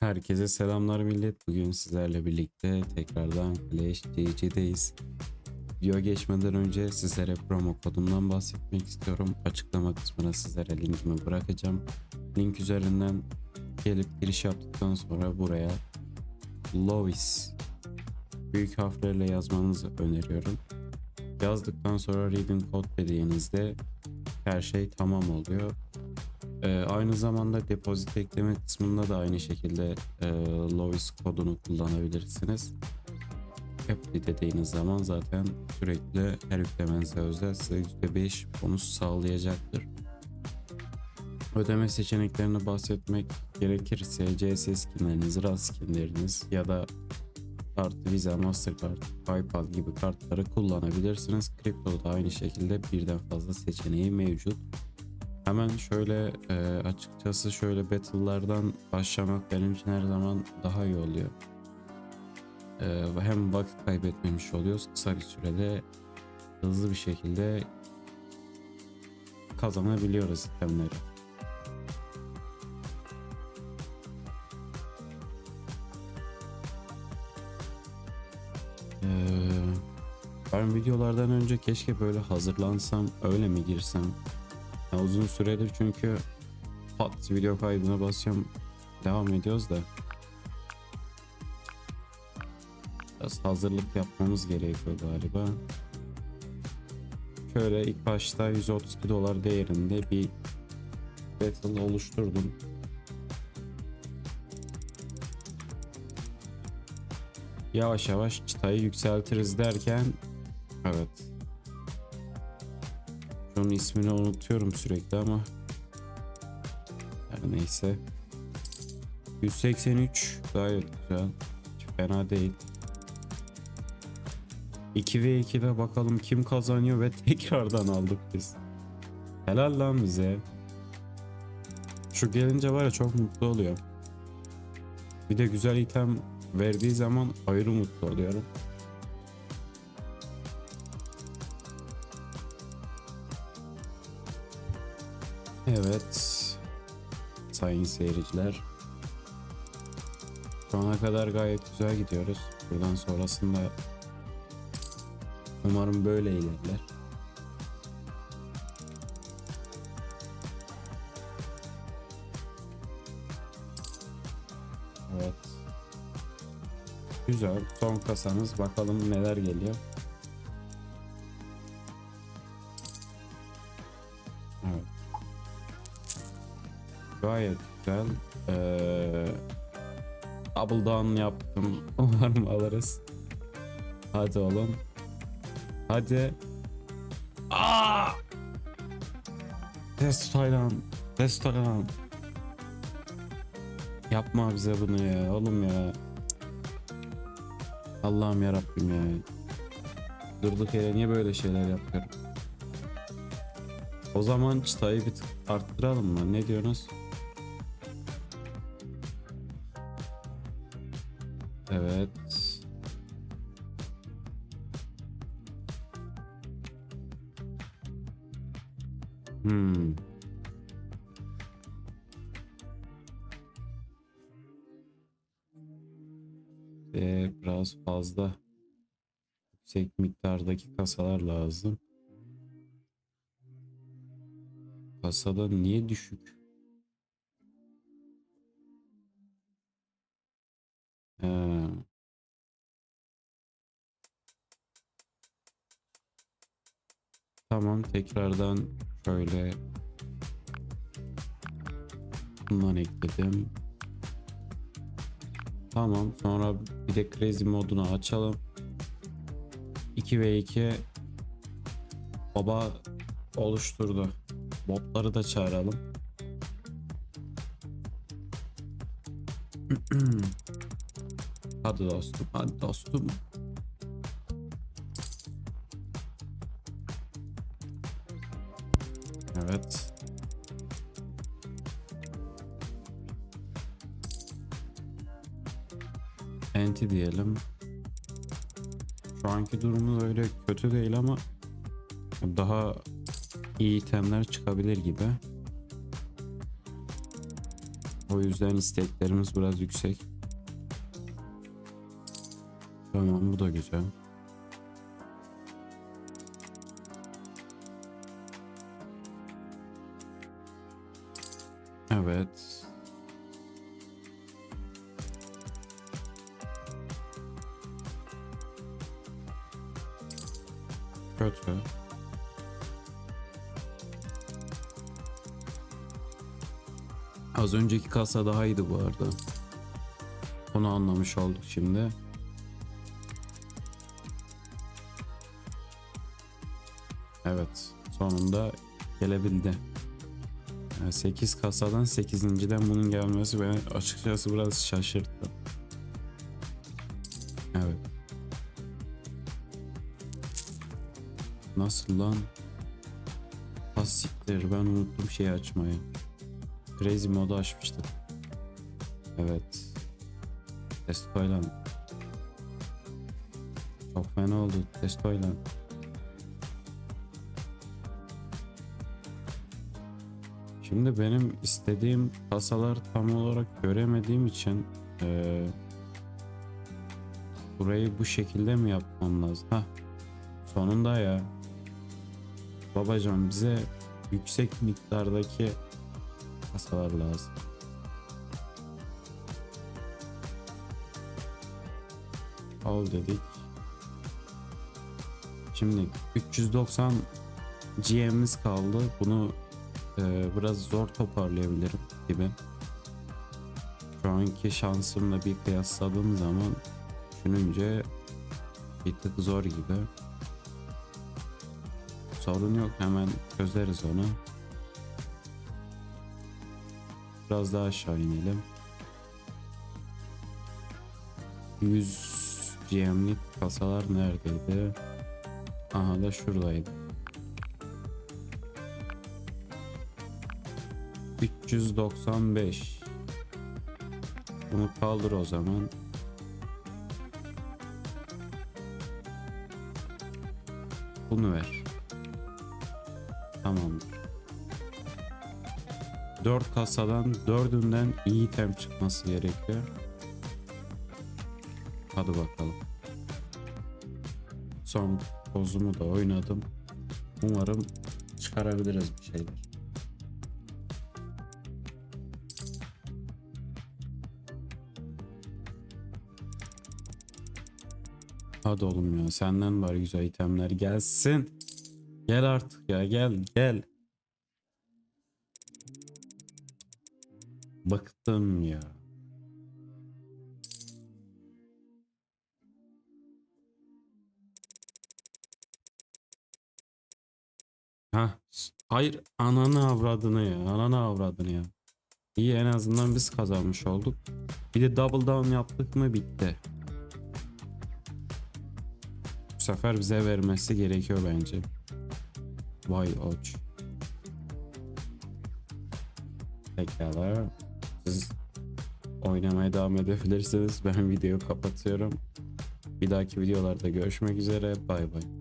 Herkese selamlar millet. Bugün sizlerle birlikte tekrardan Clash GG'deyiz. Video geçmeden önce sizlere promo kodumdan bahsetmek istiyorum. Açıklama kısmına sizlere linkimi bırakacağım. Link üzerinden gelip giriş yaptıktan sonra buraya Lois büyük harflerle yazmanızı öneriyorum. Yazdıktan sonra reading code dediğinizde her şey tamam oluyor. Ee, aynı zamanda depozit ekleme kısmında da aynı şekilde e, Lois kodunu kullanabilirsiniz. Apply dediğiniz zaman zaten sürekli her yüklemenize özel size %5 bonus sağlayacaktır. Ödeme seçeneklerini bahsetmek gerekirse CS skinleriniz, RAS skinleriniz ya da kart, Visa, Mastercard, PayPal gibi kartları kullanabilirsiniz. Kriptoda aynı şekilde birden fazla seçeneği mevcut. Hemen şöyle e, açıkçası şöyle battle'lardan başlamak benim için her zaman daha iyi oluyor. E, hem vakit kaybetmemiş oluyoruz kısa bir sürede hızlı bir şekilde kazanabiliyoruz itemleri. Ee, ben videolardan önce keşke böyle hazırlansam öyle mi girsem ya uzun süredir çünkü pat video kaydına basıyorum devam ediyoruz da biraz hazırlık yapmamız gerekiyor galiba. Şöyle ilk başta 132 dolar değerinde bir battle oluşturdum. Yavaş yavaş çıtayı yükseltiriz derken evet onun ismini unutuyorum sürekli ama her neyse. 183 gayet güzel. Fena değil. 2 ve 2'de bakalım kim kazanıyor ve tekrardan aldık biz. Helal lan bize. Şu gelince var ya çok mutlu oluyor bir de güzel item verdiği zaman ayrı mutlu oluyorum Evet. Sayın seyirciler. Şu ana kadar gayet güzel gidiyoruz. Buradan sonrasında umarım böyle ilerler. Evet. Güzel. Son kasamız. Bakalım neler geliyor. Gayet güzel. Ee, double down yaptım. Umarım alırız. Hadi oğlum. Hadi. Aa! Restoran. Restoran. Yapma bize bunu ya oğlum ya. Allah'ım ya Rabbim ya. Durduk yere niye böyle şeyler yapıyorum? O zaman çıtayı bir arttıralım mı? Ne diyorsunuz? Evet. Hmm. Ve biraz fazla yüksek miktardaki kasalar lazım. Kasada niye düşük? Tamam tekrardan şöyle bundan ekledim. Tamam sonra bir de crazy modunu açalım. 2 ve 2 baba oluşturdu. Botları da çağıralım. hadi dostum, hadi dostum. Evet. Enti diyelim. Şu anki durumumuz öyle kötü değil ama daha iyi itemler çıkabilir gibi. O yüzden isteklerimiz biraz yüksek. Tamam bu da güzel. Evet. Kötü. Az önceki kasa daha iyiydi bu arada. Onu anlamış olduk şimdi. Evet, sonunda gelebildi. 8 kasadan 8.den bunun gelmesi beni açıkçası biraz şaşırttı. Evet. Nasıl lan? Pasiktir ben unuttum şeyi açmayı. Crazy modu açmıştık. Evet. Testoylan. Çok fena oldu Testoylan. Şimdi benim istediğim kasalar tam olarak göremediğim için eee, burayı bu şekilde mi yapmam lazım? Hah sonunda ya. Babacan bize yüksek miktardaki kasalar lazım. Al dedik. Şimdi 390 GM'imiz kaldı. Bunu e, biraz zor toparlayabilirim gibi. Şu anki şansımla bir kıyasladığım zaman düşününce bir tık zor gibi. Sorun yok hemen çözeriz onu. Biraz daha aşağı inelim. 100 GM'lik kasalar neredeydi? Aha da şuradaydı. 395 Bunu kaldır o zaman. Bunu ver. Tamamdır. 4 kasadan 4'ünden iyi item çıkması gerekiyor. Hadi bakalım. Son pozumu da oynadım. Umarım çıkarabiliriz bir şeyler. Hadi oğlum ya senden var güzel itemler gelsin. Gel artık ya gel gel. Bıktım ya. Ha, hayır ananı avradını ya, ananı avradını ya. İyi en azından biz kazanmış olduk. Bir de double down yaptık mı bitti. Bu sefer bize vermesi gerekiyor bence. Vay oç. Pekala. Siz oynamaya devam edebilirsiniz. Ben videoyu kapatıyorum. Bir dahaki videolarda görüşmek üzere. Bay bay.